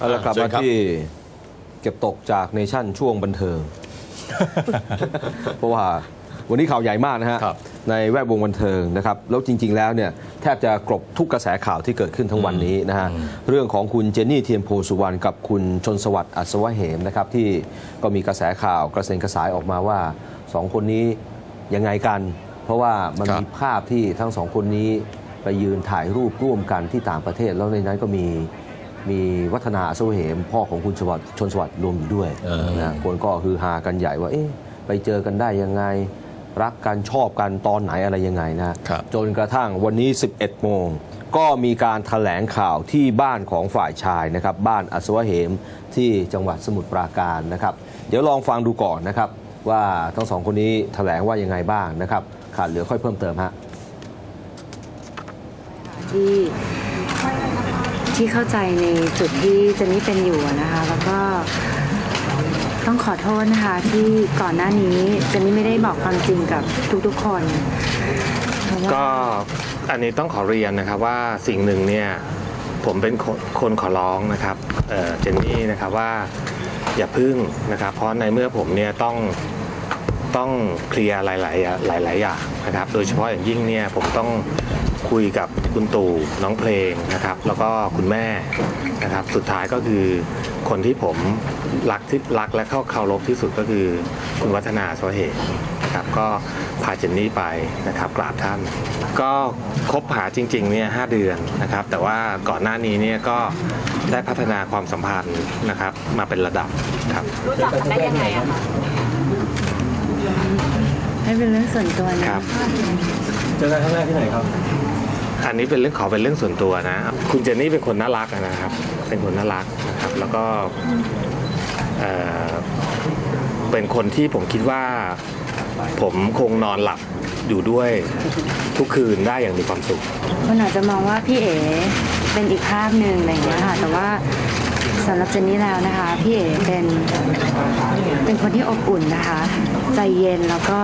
เอาละกลับเชิมาญครับที่เก็บตกจากเนชั่นช่วงบันเทิง เพราะว่าวันนี้ข่าวใหญ่มากนะฮะครับในแวดวงบันเทิงนะครับ แล้วจริง ๆ แล้วเนี่ยแทบจะกลบทุกกระแสข่าวที่เกิดขึ้นทั้งวันนี้นะฮะ เรื่องของคุณเจนนี่เทียนโพสุวรรณกับคุณชนสวัสดิ์อัศวะเหมนะครับ ที่ก็มีกระแสข่าวกระเซ็นกระสายออกมาว่าสองคนนี้ยังไงกัน เพราะว่ามันครับมีภาพที่ทั้งสองคนนี้ไปยืนถ่ายรูปร่วมกันที่ต่างประเทศแล้วในนั้นก็มี มีวัฒนาอัศวะเหมพ่อของคุณชวัสดิ์ชนสวัสดิ์รวมอยู่ด้วยเออนะคนก็คือฮากันใหญ่ว่าเอ๊ะไปเจอกันได้ยังไง รักกันชอบกันตอนไหนอะไรยังไงนะครับจนกระทั่งวันนี้ 11 โมง ก็มีการถแถลงข่าวที่บ้านของฝ่ายชายนะครับ บ้านอัศวะเหมที่จังหวัดสมุทรปราการนะครับ เดี๋ยวลองฟังดูก่อนนะครับ ว่าทั้งสองคนนี้ถแถลงว่ายังไงบ้างนะครับขาดเหลือค่อยเพิ่มเติมฮะที่ ที่เข้าใจในจุดที่เจนนี่เป็นอยู่นะคะ แล้วก็ต้องขอโทษนะคะ ที่ก่อนหน้านี้เจนนี่ไม่ได้บอกความจริงกับทุกๆคนก็อันนี้ต้องขอเรียนนะครับว่าสิ่งหนึ่งเนี่ยผมเป็นคนขอร้องนะครับเจนนี่นะครับว่าอย่าพึ่งนะครับ เพราะในเมื่อผมเนี่ยต้องต้องเคลียร์หลาย ๆ หลาย ๆ อย่างนะครับ โดยเฉพาะอย่างยิ่งเนี่ยผมต้อง คุยกับคุณตู่น้องเพลงนะครับ แล้วก็คุณแม่นะครับ สุดท้ายก็คือคนที่ผมรักที่รักและเข้าเคารพที่สุดก็คือคุณวัฒนาสวะเหตุนะครับก็พาเจนนี่ไปนะครับกราบท่าน ก็คบหาจริงๆเนี่ยหเดือนนะครับ แต่ว่าก่อนหน้านี้เนี่ยก็ได้พัฒนาความสัมพันธ์นะครับมาเป็นระดับครับรู้จักกันได้ยังไงอะคะให้เป็นเรื่องส่วนตัวนะครับเจอกันครั้งแรกที่ไหนครับ อันนี้เป็นเรื่องขอเป็นเรื่องส่วนตัวนะ คุณเจนนี่เป็นคนน่ารักนะครับ เป็นคนน่ารักนะครับ แล้วก็เอ่อเป็นคนที่ผมคิดว่าผมคงนอนหลับอยู่ด้วยทุกคืนได้อย่างมีความสุขคนอาจจะมองว่าพี่เอ๋เป็นอีกภาพหนึ่งอะไรอย่างเงี้ยค่ะ แต่ว่าสำหรับเจนนี่แล้วนะคะ พี่เอ๋เป็นเป็นคนที่อบอุ่นนะคะ ใจเย็นแล้วก็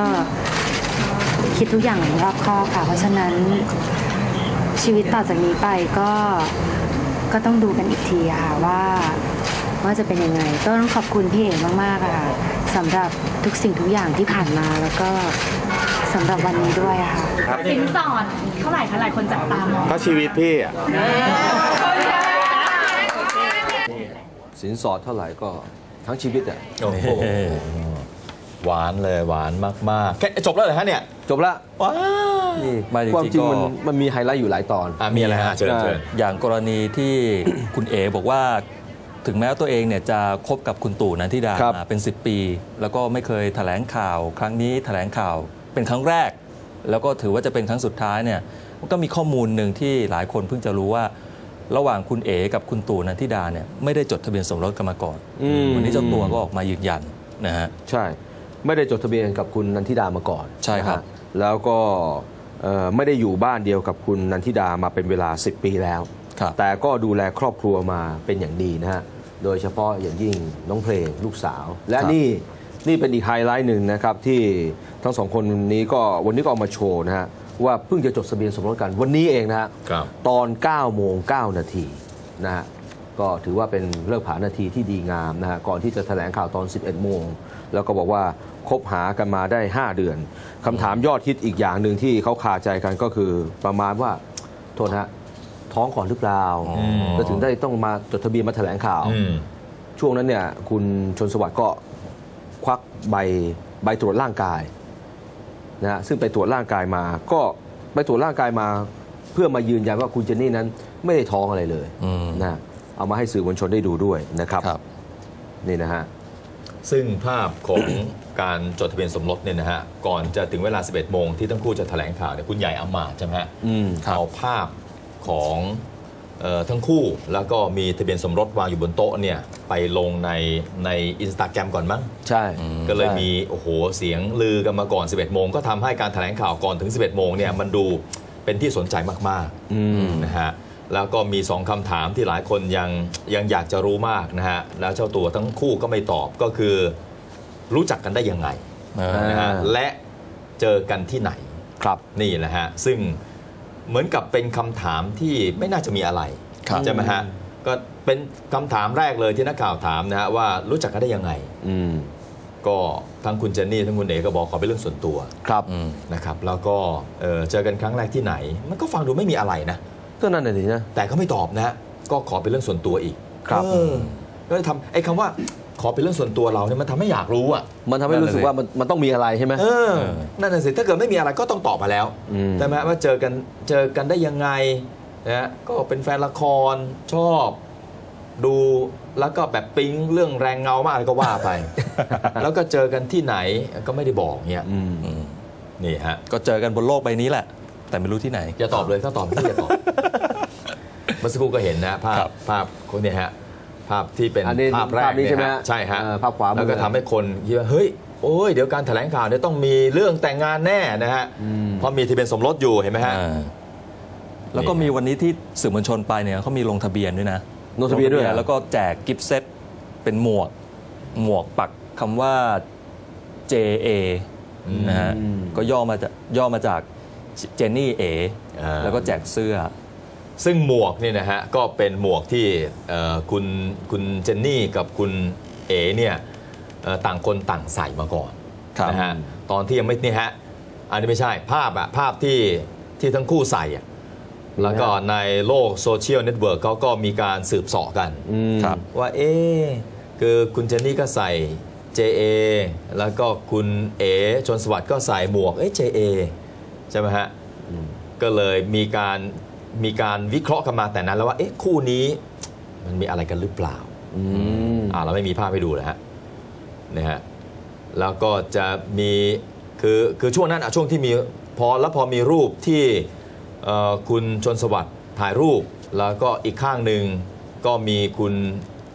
คิดทุกอย่างรอบคอบค่ะ เพราะฉะนั้น ชีวิตต่อจากนี้ไปก็ก็ต้องดูกันอีกทีอะค่ะว่าว่าจะเป็นยังไงก็ต้องขอบคุณพี่เอ๋มากๆอะค่ะสำหรับทุกสิ่งทุกอย่างที่ผ่านมาแล้วก็สำหรับวันนี้ด้วยอะค่ะสินสอดเท่าไหร่คะหลายคนจับตามองเพราะชีวิตพี่อะสินสอดเท่าไหร่ก็ทั้งชีวิตอะโอ้โหหวานเลยหวานมากๆแค่จบแล้วเหรอฮะเนี่ยจบละว้า นี่ไม่จริงๆความจริงก็มันมันมีไฮไลท์อยู่หลายตอน อะมีอะไรฮะเชิญเชิญ อย่างกรณีที่ คุณเอบอกว่า ถึงแม้ว่าตัวเองเนี่ยจะคบกับคุณตู่นันทิดาครับ มาเป็น 10 ปี แล้วก็ไม่เคยแถลงข่าว ครั้งนี้แถลงข่าวเป็นครั้งแรก แล้วก็ถือว่าจะเป็นครั้งสุดท้ายเนี่ยมันก็มีข้อมูลหนึ่งที่หลายคนเพิ่งจะรู้ว่า ระหว่างคุณเอกับคุณตู่นันทิดาเนี่ยไม่ได้จดทะเบียนสมรสกันมาก่อนอืม วันนี้เจ้าตัวก็ออกมายืนยันนะฮะ ใช่ ไม่ได้จดทะเบียนกับคุณนันทิดามาก่อนใช่ครับ นะฮะแล้วก็เอ่อ ไม่ได้อยู่บ้านเดียวกับคุณนันทิดามาเป็นเวลา 10 ปีแล้วครับแต่ก็ดูแลครอบครัวมาเป็นอย่างดีนะฮะ โดยเฉพาะอย่างยิ่งน้องเพลงลูกสาว และครับนี่นี่เป็นอีกไฮไลท์หนึ่งนะครับ ที่ทั้งสองคนนี้ก็วันนี้ก็เอามาโชว์นะฮะ ว่าเพิ่งจะจดทะเบียนสมรสกันวันนี้เองนะฮะครับตอน9โมง9นาทีนะฮะก็ถือว่าเป็นเลิกผานาทีที่ดีงามนะฮะก่อนที่จะแถลงข่าวตอน 11โมง แล้วก็บอกว่าคบหากันมาได้ 5 เดือน คำถามยอดฮิตอีกอย่างหนึ่งที่เขาคาใจกันก็คือประมาณว่าโทษนะฮะท้องก่อนหรือเปล่าอ๋อ แล้วถึงได้ต้องมาจดทะเบียนมาแถลงข่าว อืม ช่วงนั้นเนี่ยคุณชนสวัสดิ์ก็ควักใบใบตรวจร่างกายนะฮะซึ่งไปตรวจร่างกายมา ก็ไปตรวจร่างกายมาเพื่อมายืนยันว่าคุณเจนนี่นั้นไม่ได้ท้องอะไรเลยอืม นะฮะเอามาให้สื่อมวลชนได้ดูด้วยนะครับ ครับ นี่นะฮะ ซึ่งภาพของการจดทะเบียนสมรสเนี่ยนะฮะก่อนจะถึงเวลา 11 โมงที่ทั้งคู่จะแถลงข่าวเนี่ยคุณใหญ่อามาตย์ใช่ไหมฮะอืมเอาภาพของเออทั้งคู่แล้วก็มีทะเบียนสมรสวางอยู่บนโต๊ะเนี่ยไปลงในในอินสตาแกรมก่อนมั้ง ใช่ก็เลยใช่มี โอ้โห เสียงลือกันมาก่อน 11 โมง ก็ทำให้การแถลงข่าวก่อนถึง 11 โมงเนี่ยมันดูเป็นที่สนใจมากอืมๆนะฮะ แล้วก็มีสองคำถามที่หลายคนยังยังอยากจะรู้มากนะฮะแล้วเจ้าตัวทั้งคู่ก็ไม่ตอบก็คือ รู้จักกันได้ยังไงอ่านะฮะอ่าและเจอกันที่ไหนครับนี่แหละฮะซึ่งเหมือนกับเป็นคำถามที่ไม่น่าจะมีอะไรครับใช่ไหมฮะก็เป็นคำถามแรกเลยที่นักข่าวถามนะฮะว่ารู้จักกันได้ยังไงอืมก็ทั้งคุณเจนนี่ทั้งคุณเอ๋ก็บอกขอเป็นเรื่องส่วนตัวครับอืมนะครับ แล้วก็เอ่อเจอกันครั้งแรกที่ไหน มันก็ฟังดูไม่มีอะไรนะ ก็นั่นน่ะสินะ แต่ก็ไม่ตอบนะฮะก็ขอเป็นเรื่องส่วนตัวอีกครับ เออก็เลยทำไอ้คำว่าขอเป็นเรื่องส่วนตัวเราเนี่ยมันทำให้อยากรู้อะ มันทำให้รู้สึกว่ามันมันต้องมีอะไรใช่ไหม เออ นั่นน่ะสิ ถ้าเกิดไม่มีอะไรก็ต้องตอบมาแล้วอืม ใช่ไหมว่าเจอกัน เจอกันได้ยังไงนะฮะก็เป็นแฟนละคร ชอบ ดู แล้วก็แบบปิ๊งเรื่องแรงเงามากก็ว่าไป แล้วก็เจอกันที่ไหนก็ไม่ได้บอกเนี่ย อืมอืมนี่ฮะ ก็เจอกันบนโลกใบนี้แหละ แต่ไม่รู้ที่ไหน อย่าตอบเลยถ้าตอบไม่อย่าตอบเมื่อสักครู่ก็เห็นนะภาพครับภาพคนเนี่ยฮะภาพที่เป็นอันนี้ภาพแรกภาพนี้เยใช่ไหมฮะฮะใช่ฮะเออภาพขวามือแล้วก็ทำให้คนคิดว่าเฮ้ยโอ้ยเดี๋ยวการแถลงข่าวเนี่ยต้องมีเรื่องแต่งงานแน่นะฮะอืมเพราะมีที่เป็นสมรสอยู่เห็นไหมฮะอ่าแล้วก็มีวันนี้ที่สื่อมวลชนไปเนี่ยเขามีลงทะเบียนด้วยนะลงทะเบียนด้วยเหรอแล้วก็แจกกิฟต์เซตเป็นหมวกหมวกปักคำว่า JA นะฮะอืมก็ย่อมาจากย่อมาจาก เจนนี่เออ่าแล้วก็แจกเสื้อ ซึ่งหมวกเนี่ยนะฮะก็เป็นหมวกที่เอ่อคุณคุณเจนนี่กับคุณเอ๋เนี่ยเอ่อต่างคนต่างใส่มาก่อนครับนะฮะตอนที่ยังไม่นี่ฮะอันนี้ไม่ใช่ภาพอะภาพที่ที่ทั้งคู่ใส่อะแล้วก็ในโลกโซเชียลเน็ตเวิร์กเขาก็มีการสืบเสาะกันอืมครับว่าเอ๊ะคือคุณเจนนี่ก็ใส่ JA แล้วก็คุณเอ๋ชนสวัสดิ์ก็ใส่หมวกเอ๊ะ JA ใช่ไหมฮะก็เลยมีการมีการวิเคราะห์กันมาแต่นั้นแล้วว่าเอ๊ะคู่นี้มันมีอะไรกันหรือเปล่าอืมอ่าเราไม่มีภาพให้ดูนะฮะนะฮะแล้วก็จะมีคือคือช่วงนั้นอะช่วงที่มีพอแล้วพอมีรูปที่เอ่อคุณชนสวัสดิ์ถ่ายรูป แล้วก็อีกข้างหนึ่งก็มีคุณ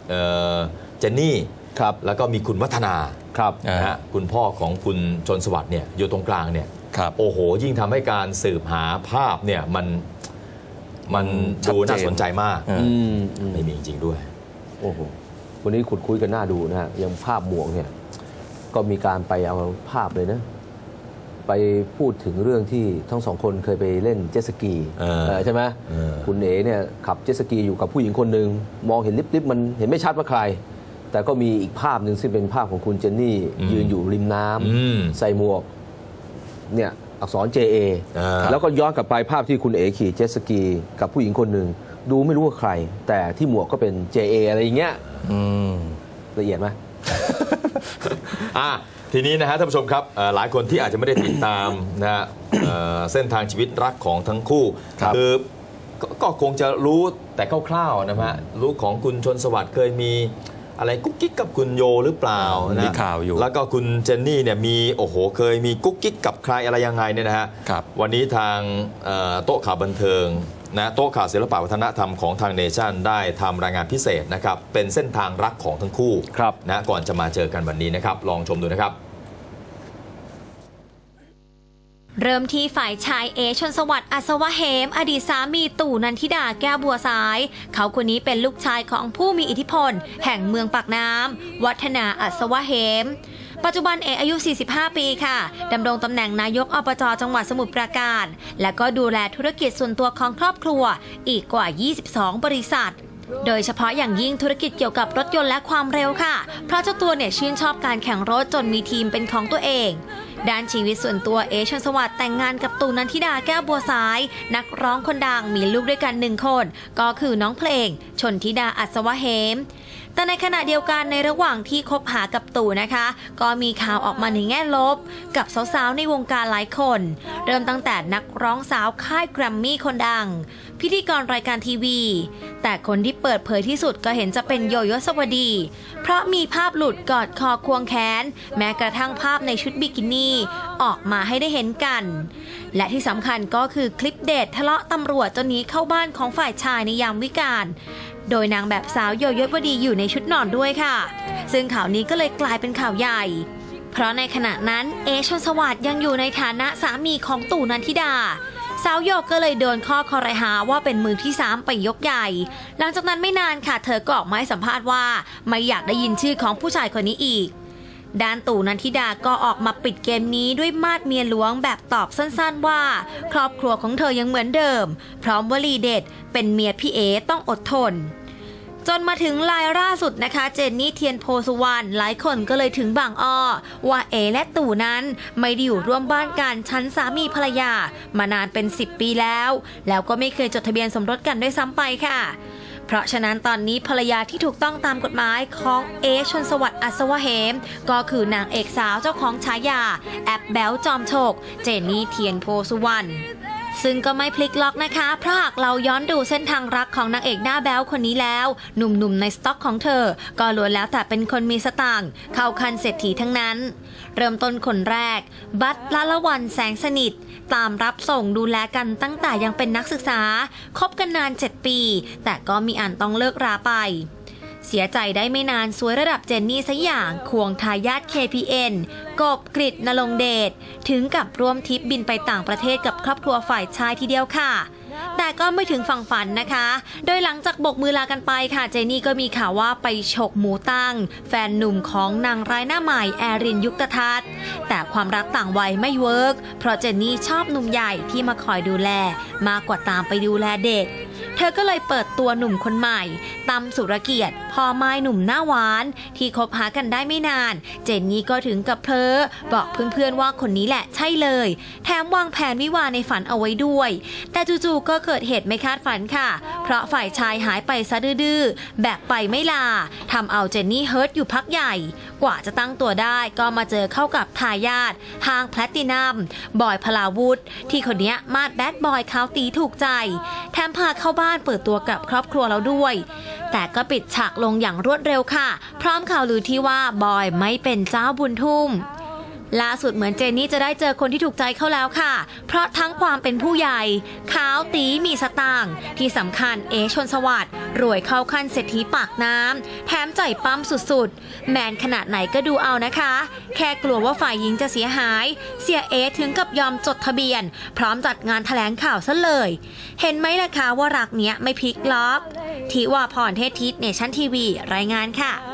เอ่อเจนนี่ครับแล้วก็มีคุณวัฒนาครับอ่านะฮะคุณพ่อของคุณชนสวัสดิ์เนี่ยอยู่ตรงกลางเนี่ย ครับโอ้โห ยิ่งทำให้การสืบหาภาพเนี่ยมันมันชัดดูเจนน่าสนใจมากอ่าอืมอืมไม่มีจริงๆด้วย โอ้โห วันนี้ขุดคุยกันหน้าดูนะฮะอย่างภาพหมวกเนี่ย ก็มีการไปเอาภาพเลยนะ ไปพูดถึงเรื่องที่ทั้งสองคนเคยไปเล่นเจ็ตสกีเออเออใช่ไหมเออคุณเอ๋เนี่ยขับเจ็ตสกีอยู่กับผู้หญิงคนหนึ่งมองเห็นลิบๆมันเห็นไม่ชัดว่าใคร แต่ก็มีอีกภาพหนึ่งซึ่งเป็นภาพของคุณเจนนี่ยืนอยู่ริมน้ำอืมใส่หมวก เนี่ยอักษร JA อ่าแล้วก็ย้อนกลับไปภาพที่คุณเอ๋ขี่เจ็ตสกี กับผู้หญิงคนหนึ่ง ดูไม่รู้ว่าใคร แต่ที่หมวกก็เป็น JA อะไรอย่างเงี้ยอืมละเอียดไหมอะทีนี้นะฮะท่านผู้ชมครับเอ่อหลายคนที่อาจจะไม่ได้ติดตามนะฮะเอ่อเส้นทางชีวิตรักของทั้งคู่ครับอก็ก็คงจะรู้แต่คร่าวๆนะฮะรู้ของคุณชนสวัสดิ์เคยมี อะไรกุ๊กกิ๊กกับคุณโยหรือเปล่านะมีข่าวอยู่ แล้วก็คุณเจนนี่เนี่ยมีโอ้โหเคยมีกุ๊กกิ๊กกับใครอะไรยังไงเนี่ยนะฮะครับวันนี้ทางเอ่อโต๊ะข่าวบันเทิงนะโต๊ะข่าวศิลปะวัฒนธรรมของทางเนชั่นได้ทำรายงานพิเศษนะครับเป็นเส้นทางรักของทั้งคู่ครับนะก่อนจะมาเจอกันวันนี้นะครับ ลองชมดูนะครับ เริ่มที่ฝ่ายชายเอชนสวัสดิ์อัศวะเหม อดีตสามีตู่นันทิดาแก้วบัวสาย เขาคนนี้เป็นลูกชายของผู้มีอิทธิพล แห่งเมืองปากน้ำวัฒนาอัศวะเหม ปัจจุบันเออายุ 45 ปีค่ะดำรงตำแหน่งนายกอบจจังหวัดสมุทรปราการ และก็ดูแลธุรกิจส่วนตัวของครอบครัวอีกกว่า 22 บริษัทโดยเฉพาะอย่างยิ่งธุรกิจเกี่ยวกับรถยนต์และความเร็วค่ะ เพราะเจ้าตัวเนี่ยชื่นชอบการแข่งรถจนมีทีมเป็นของตัวเอง ด้านชีวิตส่วนตัวเอชนสวัสด์แต่งงานกับตูนันทิดาแก้วบัวสาย นักร้องคนดังมีลูกด้วยกันหนึ่งคน ก็คือน้องเพลง ชนทิดาอัศวะเหม แต่ในขณะเดียวกันในระหว่างที่คบหากับตู่นะคะ ก็มีข่าวออกมาในแง่ลบ กับสาวๆในวงการหลายคน เริ่มตั้งแต่นักร้องสาวค่ายแกรมมี่คนดัง พิธีกรรายการทีวี แต่คนที่เปิดเผยที่สุดก็เห็นจะเป็นโยโยสวัสดี เพราะมีภาพหลุดกอดคอควงแขน แม้กระทั่งภาพในชุดบิกินี่ออกมาให้ได้เห็นกัน และที่สำคัญก็คือคลิปเดททะเลาะตำรวจจนหนีเข้าบ้านของฝ่ายชายในยามวิกาล โดยนางแบบสาวโยโยสวดีอยู่ในชุดนอนด้วยค่ะ ซึ่งข่าวนี้ก็เลยกลายเป็นข่าวใหญ่ เพราะในขณะนั้นเอชนสวัสด์ยังอยู่ในฐานะสามีของตู่นันทิดาสาวโยกก็เลยโดนข้อคอรหาว่าเป็นมือที่สามไปยกใหญ่ หลังจากนั้นไม่นานค่ะ เธอก็ออกมาให้สัมภาษณ์ว่า ไม่อยากได้ยินชื่อของผู้ชายคนนี้อีก ด้านตู่นันทิดาก็ออกมาปิดเกมนี้ด้วยมาดเมียหลวงแบบตอบสั้นๆว่า ครอบครัวของเธอยังเหมือนเดิม พร้อมวลีเด็ดเป็นเมียพี่เอต้องอดทน จนมาถึงลายล่าสุดนะคะ เจนนี่เทียนโพสุวรรณหลายคนก็เลยถึงบางอ้อว่าเอและตู่นั้นไม่ได้อยู่ร่วมบ้านกันชั้นสามีภรรยา มานานเป็น 10 ปีแล้ว แล้วก็ไม่เคยจดทะเบียนสมรสกันด้วยซ้ำไปค่ะเพราะฉะนั้นตอนนี้ภรรยาที่ถูกต้องตามกฎหมายของเอชนสวัสดิ์อัศวะเหม ก็คือนางเอกสาวเจ้าของฉายา แอปแบลจอมโฉกเจนนี่เทียนโพสุวรรณ ซึ่งก็ไม่พลิกล็อกนะคะ เพราะหากเราย้อนดูเส้นทางรักของนางเอกหน้าแบ๊วคนนี้แล้ว หนุ่มๆในสต็อกของเธอ ก็ล้วนแล้วแต่เป็นคนมีสตางค์เข้าคันเศรษฐีทั้งนั้น เริ่มต้นคนแรก บัตรละละวันแสงสนิท ตามรับส่งดูแลกันตั้งแต่ยังเป็นนักศึกษาคบกันนาน 7 ปี แต่ก็มีอันต้องเลิกราไป เสียใจได้ไม่นานสวยระดับเจนนี่สัอย่าง ควงทายาท KPN กบกริดนลงเดช ถึงกับร่วมทริปบินไปต่างประเทศกับครอบครัวฝ่ายชายทีเดียวค่ะแต่ก็ไม่ถึงฝั่งฝันนะคะ โดยหลังจากบกมือลากันไปค่ะ เจนี่ก็มีข่าวว่าไปฉกหมูตั้ง แฟนหนุ่มของนางร้ายหน้าใหม่แอรินยุคตทัศน์แต่ความรักต่างวัยไม่เวิร์กเพราะเจนนี่ชอบหนุ่มใหญ่ที่มาคอยดูแล มากกว่าตามไปดูแลเด็ก เธอก็เลยเปิดตัวหนุ่มคนใหม่ตำสุรเกียรติพ่อไม้หนุ่มหน้าหวาน ที่คบหากันได้ไม่นาน เจนนี่ก็ถึงกับเพลอบอกเพื่อนๆว่าคนนี้แหละใช่เลย แถมวางแผนวิวาในฝันเอาไว้ด้วย แต่จู่ๆก็เกิดเหตุไม่คาดฝันค่ะ เพราะฝ่ายชายหายไปซะดื้อๆแบบไปไม่ลาทำเอาเจนนี่เฮิร์ตอยู่พักใหญ่ กว่าจะตั้งตัวได้ก็มาเจอเข้ากับทายาทห้างแพลตตินัมบอยพลาวุธที่คนนี้มาดแบดบอยเขาตีถูกใจ แถมพาเข้าบ้านเปิดตัวกับครอบครัวเราด้วย แต่ก็ปิดฉากลงอย่างรวดเร็วค่ะ พร้อมข่าวลือที่ว่าบอยไม่เป็นเจ้าบุญทุ่ม ล่าสุดเหมือนเจนนี่จะได้เจอคนที่ถูกใจเข้าแล้วค่ะ เพราะทั้งความเป็นผู้ใหญ่ขาวตีมีสตางค์ที่สำคัญเอชนสวัสดิ์รวยเข้าขั้นเศรษฐีปากน้ำแถมใจปั้มสุดๆ แมนขนาดไหนก็ดูเอานะคะ แค่กลัวว่าฝ่ายหญิงจะเสียหาย เสียเอถึงกับยอมจดทะเบียน พร้อมจัดงานแถลงข่าวซะเลย เห็นไหมล่ะคะว่ารักเนี้ยไม่พลิกล็อกทิวาพรเทศทิศเนชั่นทีวี รายงานค่ะ